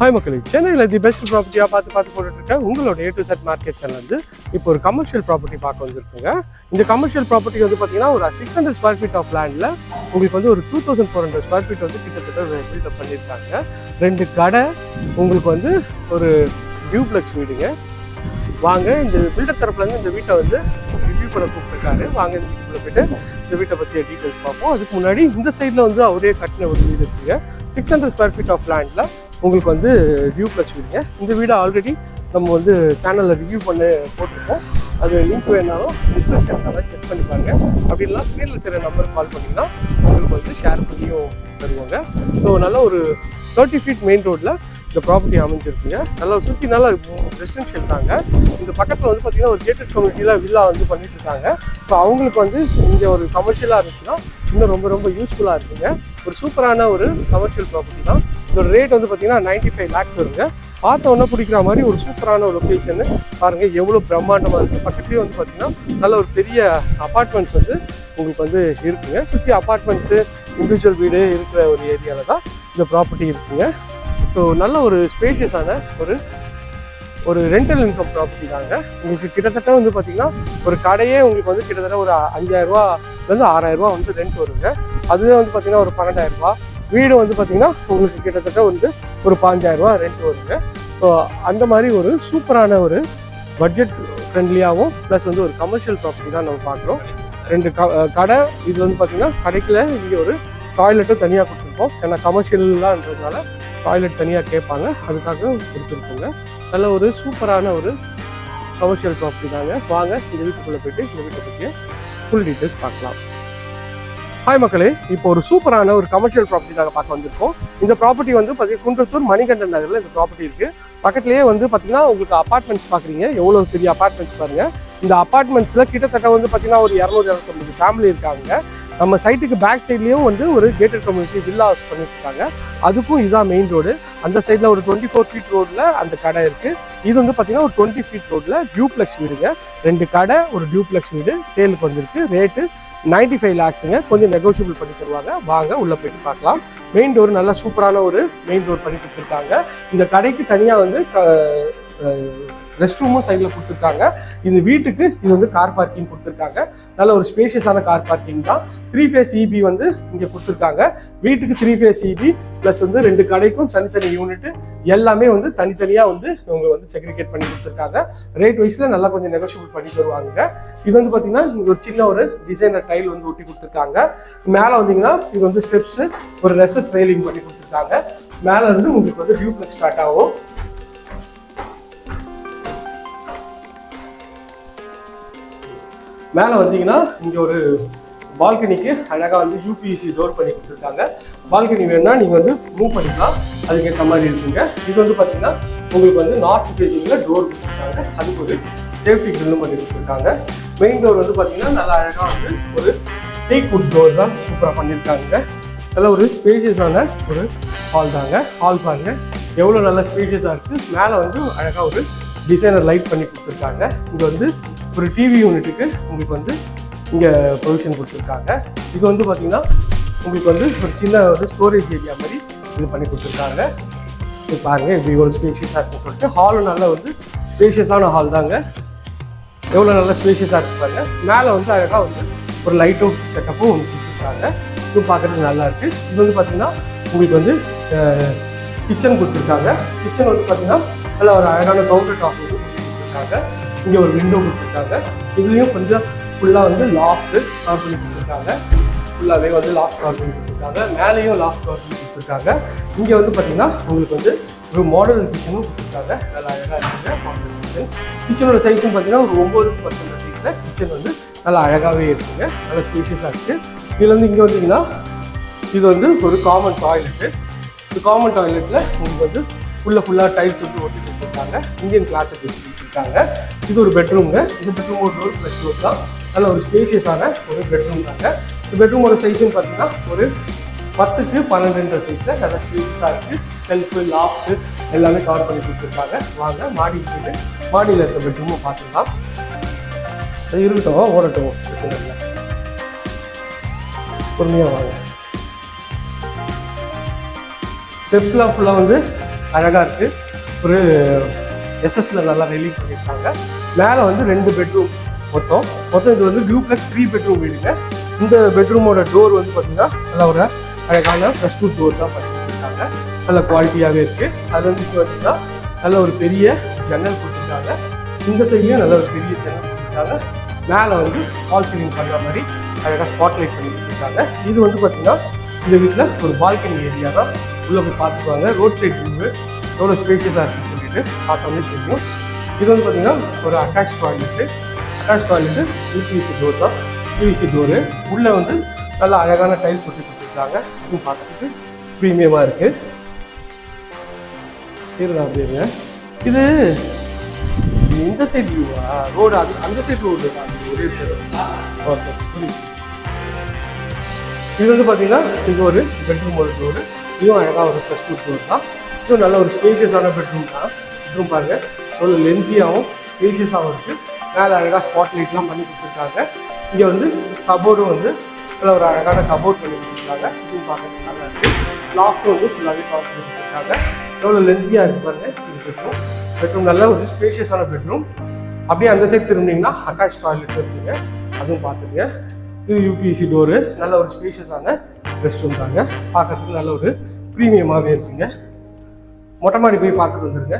Hi மக்களுக்கு சென்னையில் the best ப்ராப்பர்ட்டியாக பார்த்து பார்த்து போட்டுட்ருக்கேன் உங்களோட A to Z market channel வந்து இப்போ ஒரு கமர்ஷியல் ப்ராப்பர்ட்டி பார்க்க வந்திருக்குங்க. இந்த கமர்ஷியல் ப்ராப்பர்ட்டி வந்து பார்த்தீங்கன்னா ஒரு six hundred square feet of லேண்டில் உங்களுக்கு வந்து ஒரு two thousand four hundred square feet வந்து கிட்டத்தட்ட பில்டப் பண்ணியிருக்காங்க. ரெண்டு கடை உங்களுக்கு வந்து ஒரு டியூப்ளெக்ஸ் வீடுங்க. வாங்க இந்த பில்டர் தரப்புலேருந்து இந்த வீட்டை வந்து ரிவ்யூ பண்ண கூப்பிட்டுருக்காரு. வாங்க இந்த வீட்டுக்குள்ள போயிட்டு இந்த வீட்டை பற்றிய டீட்டெயில்ஸ் பார்ப்போம். அதுக்கு முன்னாடி இந்த சைடில் வந்து அவரே கட்டின ஒரு வீடு இருக்குங்க. Six hundred square feet of லேண்டில் உங்களுக்கு வந்து வியூ வீடுங்க இந்த வீடு ஆல்ரெடி நம்ம வந்து சேனலில் ரிவ்யூ பண்ணி போட்டிருக்கோம். அது லிங்க் வேணாலும் டிஸ்கிரிப்ஷன் செக் பண்ணிப்பாங்க அப்படி இல்லைனா ஸ்க்ரீனில் இருக்கிற நம்பருக்கு கால் பண்ணிங்கன்னா உங்களுக்கு வந்து ஷேர் பண்ணியும் தருவாங்க. ஸோ நல்ல ஒரு தேர்ட்டி ஃபீட் மெயின் ரோட்டில் இந்த ப்ராப்பர்ட்டி அமைஞ்சிருக்குங்க. நல்லா சுற்றி நல்லா ரெசிடென்ஷியல் தாங்க. இந்த பக்கத்தில் வந்து பார்த்தீங்கன்னா ஒரு கேட்டட் கம்யூனிட்டியில் வில்லா வந்து பண்ணிட்டு இருக்காங்க ஸோ அவங்களுக்கு வந்து இங்கே ஒரு கமர்ஷியலாக இருந்துச்சுன்னா இன்னும் ரொம்ப ரொம்ப யூஸ்ஃபுல்லாக இருக்குங்க. ஒரு சூப்பரான ஒரு கமர்ஷியல் ப்ராப்பர்ட்டி தான். இதோட ரேட் வந்து பார்த்தீங்கன்னா நைன்ட்டி ஃபைவ் லேக்ஸ் வருங்க. பார்த்த உடனே பிடிக்கிற மாதிரி ஒரு சூப்பரான ஒரு லொக்கேஷன் பாருங்கள் எவ்வளோ பிரம்மாண்டமாக இருக்குது பக்கத்துலேயே வந்து பார்த்தீங்கன்னா நல்ல ஒரு பெரிய அப்பார்ட்மெண்ட்ஸ் வந்து உங்களுக்கு வந்து இருக்குங்க. சுற்றி அப்பார்ட்மெண்ட்ஸு இண்டிவிஜுவல் வீடு இருக்கிற ஒரு ஏரியாவில் தான் இந்த ப்ராப்பர்ட்டி இருக்குங்க. ஸோ நல்ல ஒரு ஸ்பேஷியஸான ஒரு ஒரு ரெண்டல் இன்கம் ப்ராப்பர்ட்டி தாங்க. உங்களுக்கு கிட்டத்தட்ட வந்து பார்த்தீங்கன்னா ஒரு கடையே உங்களுக்கு வந்து கிட்டத்தட்ட ஒரு அஞ்சாயிரரூவாலேருந்து ஆறாயிரரூவா வந்து ரெண்ட் வருங்க. அதுவே வந்து பார்த்தீங்கன்னா ஒரு பன்னெண்டாயிரரூபா வீடு வந்து பார்த்தீங்கன்னா உங்களுக்கு கிட்டத்தட்ட வந்து ஒரு பாஞ்சாயிரரூபா ரெண்ட் வருங்க. ஸோ அந்த மாதிரி ஒரு சூப்பரான ஒரு பட்ஜெட் ஃப்ரெண்ட்லியாகவும் ப்ளஸ் வந்து ஒரு கமர்ஷியல் ப்ராப்பர்ட்டி தான் நம்ம பார்க்குறோம் ரெண்டு க கடை இது வந்து பார்த்தீங்கன்னா கடைக்குள்ள இங்கே ஒரு டாய்லெட்டும் தனியாக கொடுத்துருக்கோம். ஏன்னா கமர்ஷியலான்றதுனால டாய்லெட் தனியாக கேட்பாங்க அதுக்காக கொடுத்துருக்கோங்க. நல்ல ஒரு சூப்பரான ஒரு கமர்ஷியல் ப்ராப்பர்ட்டி தாங்க. வாங்க இந்த வீட்டுக்குள்ளே போயிட்டு இந்த வீட்டை பற்றிய ஃபுல் டீட்டெயில்ஸ் பார்க்கலாம். ஹாய் மக்களே இப்போ ஒரு சூப்பரான ஒரு கமர்ஷியல் ப்ராப்பர்ட்டி நாங்கள் பார்க்க வந்திருக்கோம். இந்த ப்ராப்பர்ட்டி வந்து பார்த்தீங்கன்னா குன்றத்தூர் மணிகண்டன் நகரில் இந்த ப்ராப்பர்ட்டி இருக்குது பக்கத்துலேயே வந்து பார்த்தீங்கன்னா உங்களுக்கு அப்பார்ட்மெண்ட்ஸ் பார்க்குறீங்க. எவ்வளோ பெரிய அப்பார்ட்மெண்ட்ஸ் பாருங்க. இந்த அப்பார்ட்மெண்ட்ஸில் கிட்டத்தட்ட வந்து பார்த்தீங்கன்னா ஒரு இரநூறு இரநூத்தம்பது ஃபேமிலி இருக்காங்க. நம்ம சைட்டுக்கு பேக் சைட்லேயும் வந்து ஒரு கேட்டட் கம்யூனிட்டி வில்லா ஹவுஸ் பண்ணிட்டு அதுக்கும் இதுதான் மெயின் ரோடு அந்த சைடில் ஒரு டுவெண்ட்டி ஃபோர் ஃபீட் ரோடில் அந்த கடை இருக்குது இது வந்து பார்த்தீங்கன்னா ஒரு டுவெண்ட்டி ஃபீட் ரோட்டில் டியூப்ளெக்ஸ் வீடுங்க. ரெண்டு கடை ஒரு டியூப்ளெக்ஸ் வீடு. சேலுக்கு வந்திருக்கு. ரேட்டு நைன்டி ஃபைவ் லேக்ஸுங்க கொஞ்சம் நெகோஷியபிள் பண்ணி தருவாங்க. வாங்க உள்ளே போயிட்டு பார்க்கலாம். மெயின் டோர் நல்லா சூப்பரான ஒரு மெயின் டோர் பண்ணி கொடுத்துருக்காங்க. இந்த கடைக்கு தனியாக வந்து ரெஸ்ட் ரூமும் சைடில் கொடுத்துருக்காங்க. இந்த வீட்டுக்கு இது வந்து கார் பார்க்கிங் கொடுத்துருக்காங்க. நல்ல ஒரு ஸ்பேஷியஸான கார் பார்க்கிங் தான். த்ரீ ஃபேஸ் இபி வந்து இங்கே கொடுத்துருக்காங்க. வீட்டுக்கு த்ரீ ஃபேஸ் இபி ப்ளஸ் வந்து ரெண்டு கடைக்கும் தனித்தனி யூனிட்டு எல்லாமே வந்து தனித்தனியாக வந்து இவங்க வந்து செக்ரிகேட் பண்ணி கொடுத்துருக்காங்க. ரேட் வைஸில் நல்லா கொஞ்சம் நெகோஷியபிள் பண்ணி தருவாங்க. இது வந்து பார்த்தீங்கன்னா இங்கே ஒரு சின்ன ஒரு டிசைனர் டைல் வந்து ஒட்டி கொடுத்துருக்காங்க. மேலே வந்தீங்கன்னா இது வந்து ஸ்டெப்ஸ் ஒரு ரெசஸ் ரெயிலிங் பண்ணி கொடுத்துருக்காங்க. மேலே இருந்து உங்களுக்கு வந்து டியூப்ளெக்ஸ் ஸ்டார்ட் ஆகும். மேலே வந்தீங்கன்னா இங்கே ஒரு பால்கனிக்கு அழகாக வந்து யூபிஎஸ்சி டோர் பண்ணி கொடுத்துருக்காங்க. பால்கனி வேணும்னா நீங்கள் வந்து மூவ் பண்ணிக்கலாம். அதுக்கேற்ற மாதிரி இருக்குங்க. இது வந்து பார்த்தீங்கன்னா உங்களுக்கு வந்து நார்த் ஃபேஸிங்கில் டோர் கொடுத்துருக்காங்க. அதுக்கு ஒரு சேஃப்டி கிரில்லும் பண்ணி கொடுத்துருக்காங்க. மெயின் டோர் வந்து பார்த்தீங்கன்னா நல்லா அழகாக வந்து ஒரு டீக் வுட் டோர் தான் சூப்பராக பண்ணியிருக்காங்க நல்ல ஒரு ஸ்பேஷியஸான ஒரு ஹால் தாங்க. ஹால் பாருங்க. எவ்வளோ நல்ல ஸ்பேஷியஸாக இருக்குது மேலே வந்து அழகாக ஒரு டிசைனர் லைட் பண்ணி கொடுத்துருக்காங்க. இங்கே வந்து ஒரு டிவி யூனிட்டுக்கு உங்களுக்கு வந்து இங்கே ப்ரொவிஷன் கொடுத்துருக்காங்க. இது வந்து பார்த்திங்கன்னா உங்களுக்கு வந்து ஒரு சின்ன ஒரு ஸ்டோரேஜ் ஏரியா மாதிரி இது பண்ணி கொடுத்துருக்காங்க. இது பாருங்க இப்படி ஒரு ஸ்பேஷியஸாக இருக்குன்னு சொல்லிட்டு ஹாலும் நல்லா வந்து ஸ்பேஷியஸான ஹால் தாங்க. எவ்வளோ நல்லா ஸ்பேஷியஸாக இருக்கு மேலே வந்து அழகாக வந்து ஒரு லைட் அவுட் செட்டப்பும் ஒன்று கொடுத்துருக்காங்க. இது பார்க்குறதுக்கு நல்லாயிருக்கு இது வந்து பார்த்திங்கன்னா உங்களுக்கு வந்து கிச்சன் கொடுத்துருக்காங்க. கிச்சன் வந்து பார்த்தீங்கன்னா நல்லா ஒரு அழகான கவுண்டர் டாப் வந்து கொடுத்துருக்காங்க. இங்கே ஒரு விண்டோ கொடுத்துருக்காங்க. இதுலேயும் கொஞ்சம் ஃபுல்லாக வந்து லாஃப்ட் கவர் பண்ணி கொடுத்துருக்காங்க. ஃபுல்லாகவே வந்து லாஃப்ட் கவர் பண்ணி கொடுத்துருக்காங்க. மேலேயும் லாஃப்ட் கவர் பண்ணி கொடுத்துருக்காங்க. இங்கே வந்து பார்த்தீங்கன்னா உங்களுக்கு வந்து ஒரு மாடல் கிச்சனும் கொடுத்துருக்காங்க. நல்லா அழகாக இருக்குங்க. மாடல் கிச்சன் கிச்சனோட சைஸும் பார்த்தீங்கன்னா ஒரு ஒம்பது பர்சன்ட் சைஸில் கிச்சன் வந்து நல்லா அழகாகவே இருக்குங்க. நல்லா ஸ்பேஷியஸாக இருக்குது இதில் வந்து இங்கே வந்தீங்கன்னா இது வந்து ஒரு காமன் டாய்லெட்டு இந்த காமன் டாய்லெட்டில் உங்களுக்கு வந்து ஃபுல்லாக ஃபுல்லாக டைல்ஸ் வந்து ஒட்டி கொடுத்துருக்காங்க இந்தியன் கிளாஸை வச்சுருக்காங்க. கொடுத்துருக்காங்க இது ஒரு பெட்ரூம்ங்க இந்த பெட்ரூம் ஒரு டோர் ப்ளஸ் டோர் தான். நல்ல ஒரு ஸ்பேஷியஸான ஒரு பெட்ரூம் தாங்க. இந்த பெட்ரூமோட சைஸும் பார்த்தீங்கன்னா ஒரு பத்துக்கு பன்னெண்டுன்ற சைஸில் நல்லா ஸ்பேஷியஸாக இருக்குது செல்ஃபு லாஃப்ட்டு எல்லாமே கவர் பண்ணி கொடுத்துருக்காங்க. வாங்க மாடி போயிட்டு மாடியில் இருக்க பெட்ரூமும் பார்த்துக்கலாம். அது இருக்கட்டும் ஓடட்டும் பிரச்சனை இல்லை. பொறுமையாக வாங்க. ஸ்டெப்ஸ்லாம் ஃபுல்லாக வந்து அழகாக இருக்குது ஒரு எஸ்எஸ்ல நல்லா ரிலீவ் பண்ணியிருக்காங்க. மேலே வந்து ரெண்டு பெட்ரூம் மொத்தம். மொத்தம் இது வந்து டியூப்ளெக்ஸ் த்ரீ பெட்ரூம் வீடுங்க. இந்த பெட்ரூமோட டோர் வந்து பார்த்தீங்கன்னா நல்ல ஒரு அழகான ப்ளஸ் டூ டோர் தான் பண்ணி கொடுத்துருக்காங்க நல்ல குவாலிட்டியாகவே இருக்குது அது வந்து பார்த்தீங்கன்னா நல்ல ஒரு பெரிய ஜன்னல் கொடுத்துருக்காங்க. இந்த சைட்லேயும் நல்ல ஒரு பெரிய ஜன்னல் கொடுத்துருக்காங்க. மேலே வந்து ஹால் சீலிங் பண்ணுற மாதிரி அழகாக ஸ்பாட் லைட் பண்ணி கொடுத்துருக்காங்க இது வந்து பார்த்தீங்கன்னா இந்த வீட்டில் ஒரு பால்கனி ஏரியா தான். உள்ளே போய் பார்த்துக்குவாங்க. ரோட் சைடு வியூ எவ்வளோ ஸ்பேஷியஸாக இருக்குது சொல்லிட்டு பார்த்தோன்னே தெரியும் இது வந்து பார்த்தீங்கன்னா ஒரு attach toilet attach toilet UPVC door தான். யூபிஎஸ்சி டோரு உள்ளே வந்து நல்ல அழகான டைல்ஸ் ஒட்டி கொடுத்துருக்காங்க இதுவும் பார்க்கறதுக்கு ப்ரீமியமாக இருக்குது இருங்க. அப்படிங்க இது இந்த சைடு வியூவா ரோடு அது அந்த சைடு ரோடு ஒரே ஓகே புரியுது. இது வந்து பார்த்தீங்கன்னா இது ஒரு பெட்ரூம் ஒரு ரோடு இதுவும் அழகாக ஒரு ஃபஸ்ட் டோர் தான். இதுவும் நல்ல ஒரு ஸ்பேஷியஸான பெட்ரூம் தான். பெட்ரூம் பாருங்கள் ஒரு லென்த்தியாகவும் ஸ்பேஷியஸாகவும் இருக்குது மேலே அழகாக ஸ்பாட் லைட்லாம் பண்ணி கொடுத்துருக்காங்க. இங்கே வந்து கபோர்டும் வந்து நல்ல ஒரு அழகான கபோர்ட் பண்ணி கொடுத்துருக்காங்க. இதுவும் பார்க்கறதுக்கு நல்லா இருக்குது லாஃப்ட்டும் வந்து ஃபுல்லாகவே கவர் பண்ணி கொடுத்துருக்காங்க. எவ்வளோ லென்த்தியாக இருக்குது பாருங்கள் இது பெட்ரூம் பெட்ரூம் நல்ல ஒரு ஸ்பேஷியஸான பெட்ரூம் அப்படியே அந்த சைடு திரும்பினீங்கன்னா அட்டாச் டாய்லெட் இருக்குங்க. அதுவும் பார்த்துருங்க இது யூபிஎஸ்சி டோரு நல்ல ஒரு ஸ்பேஷியஸான ரெஸ்ட் ரூம் தாங்க. பார்க்கறதுக்கு நல்ல ஒரு ப்ரீமியமாகவே இருக்குங்க. மொட்டை மாடி போய் பார்த்துட்டு வந்துருங்க.